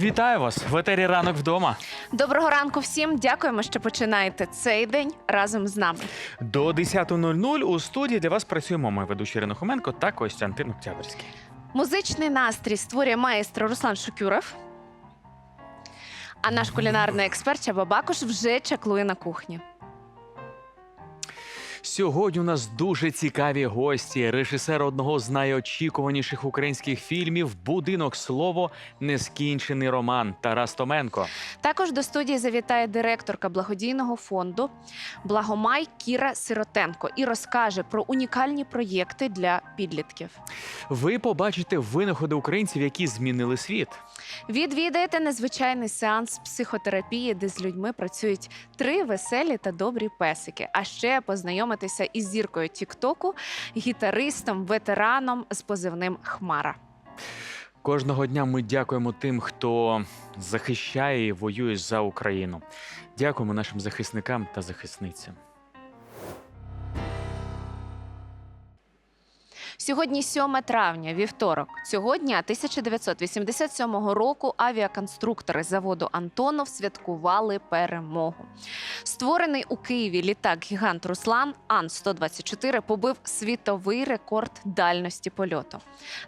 Вітаю вас в етері ранок вдома. Доброго ранку всім. Дякуємо, що починаєте цей день разом з нами. До 10.00 у студії для вас працюємо ми, ведучі Ірина Хоменко та Костянтин Октябрьський. Музичний настрій створює маестро Руслан Шукюров. А наш кулінарний експерт Чаба Бакуш вже чаклує на кухні. Сьогодні у нас дуже цікаві гості. Режисер одного з найочікуваніших українських фільмів Будинок слово нескінчений роман Тарас Томенко. Також до студії завітає директорка благодійного фонду Благомай Кіра Сиротенко і розкаже про унікальні проєкти для підлітків. Ви побачите винаходи українців, які змінили світ. Відвідаєте незвичайний сеанс психотерапії, де з людьми працюють три веселі та добрі песики. А ще познайомитися із зіркою Тіктоку, гітаристом, ветераном з позивним Хмара. Кожного дня ми дякуємо тим, хто захищає і воює за Україну. Дякуємо нашим захисникам та захисницям. Сьогодні 7 травня, вівторок. Цього дня 1987 року авіаконструктори заводу Антонов святкували перемогу. Створений у Києві літак-гігант Руслан Ан-124 побив світовий рекорд дальності польоту.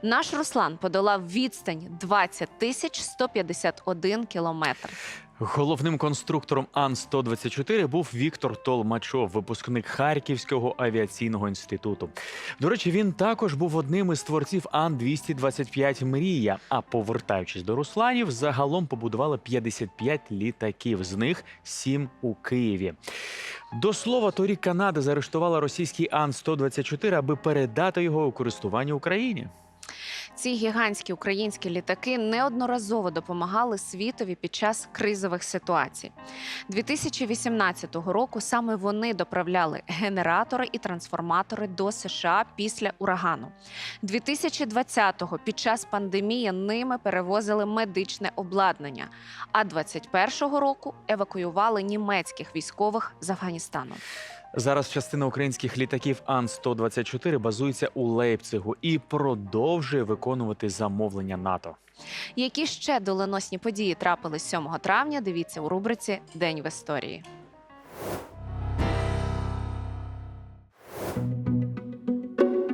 Наш Руслан подолав відстань 20 тисяч 151 кілометр. Головним конструктором Ан-124 був Віктор Толмачов, випускник Харківського авіаційного інституту. До речі, він також був одним із творців Ан-225 Мрія. А повертаючись до Русланів, загалом побудували 55 літаків, з них 7 у Києві. До слова, торік Канада заарештувала російський Ан-124, аби передати його у користування Україні. Ці гігантські українські літаки неодноразово допомагали світові під час кризових ситуацій. 2018 року саме вони доправляли генератори і трансформатори до США після урагану. 2020-го під час пандемії ними перевозили медичне обладнання. А 2021 року евакуювали німецьких військових з Афганістану. Зараз частина українських літаків Ан-124 базується у Лейпцигу і продовжує виконувати замовлення НАТО. Які ще доленосні події трапились 7 травня? Дивіться у рубриці День в історії.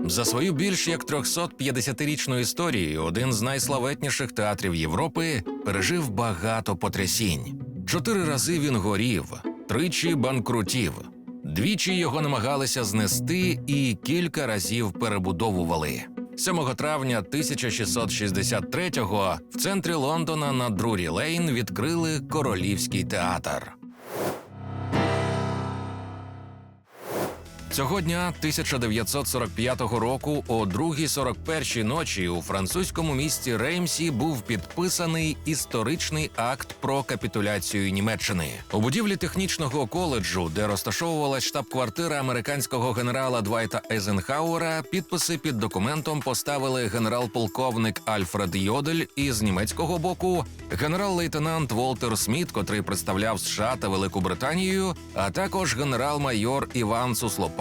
За свою більш як 350-річну історію один з найславетніших театрів Європи пережив багато потрясінь. Чотири рази він горів, тричі банкрутів. Двічі його намагалися знести і кілька разів перебудовували. 7 травня 1663-го в центрі Лондона на Друрі Лейн відкрили королівський театр. Цього дня 1945 року, о 2.41 ночі, у французькому місті Реймсі був підписаний історичний акт про капітуляцію Німеччини. У будівлі технічного коледжу, де розташовувалась штаб-квартира американського генерала Двайта Ейзенхауера, підписи під документом поставили генерал-полковник Альфред Йодель і з німецького боку генерал-лейтенант Волтер Сміт, котрий представляв США та Велику Британію, а також генерал-майор Іван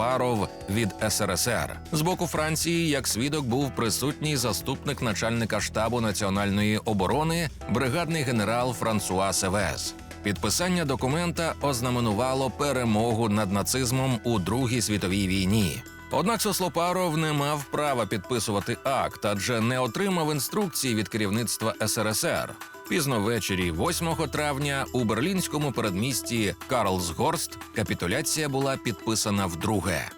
Суслопаров від СРСР. З боку Франції, як свідок, був присутній заступник начальника штабу національної оборони, бригадний генерал Франсуа Севес. Підписання документа ознаменувало перемогу над нацизмом у Другій світовій війні. Однак Сослопаров не мав права підписувати акт, адже не отримав інструкції від керівництва СРСР. Пізно ввечері, 8 травня, у берлінському передмісті Карлсгорст капітуляція була підписана вдруге.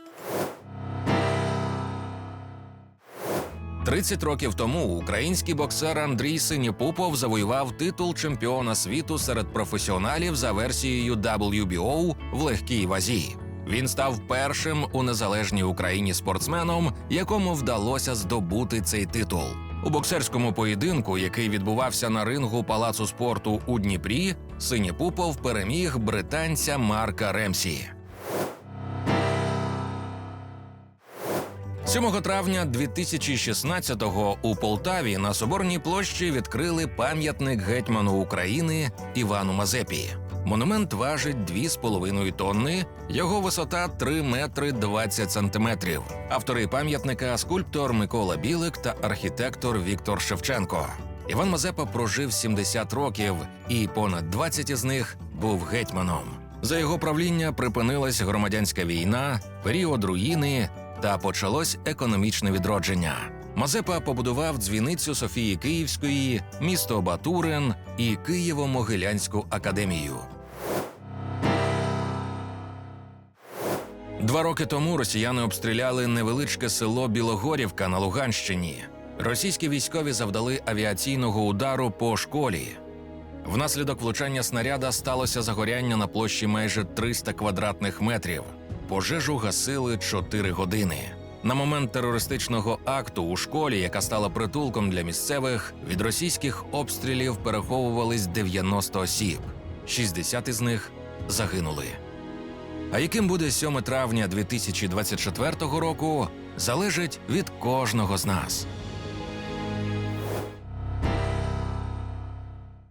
30 років тому український боксер Андрій Синєпупов завоював титул чемпіона світу серед професіоналів за версією WBO в легкій вазі. Він став першим у незалежній Україні спортсменом, якому вдалося здобути цей титул. У боксерському поєдинку, який відбувався на рингу палацу спорту у Дніпрі, Синєпупов переміг британця Марка Ремсі. 7 травня 2016-го у Полтаві на Соборній площі відкрили пам'ятник гетьману України Івану Мазепі. Монумент важить 2,5 тонни, його висота 3 метри 20 сантиметрів. Автори пам'ятника скульптор Микола Білик та архітектор Віктор Шевченко. Іван Мазепа прожив 70 років, і понад 20 із них був гетьманом. За його правління припинилась громадянська війна, період руїни та почалось економічне відродження. Мазепа побудував дзвіницю Софії Київської, місто Батурин і Києво-Могилянську академію. Два роки тому росіяни обстріляли невеличке село Білогорівка на Луганщині. Російські військові завдали авіаційного удару по школі. Внаслідок влучання снаряда сталося загоряння на площі майже 300 квадратних метрів. Пожежу гасили 4 години. На момент терористичного акту у школі, яка стала притулком для місцевих, від російських обстрілів переховувались 90 осіб. 60 із них загинули. А яким буде 7 травня 2024 року, залежить від кожного з нас.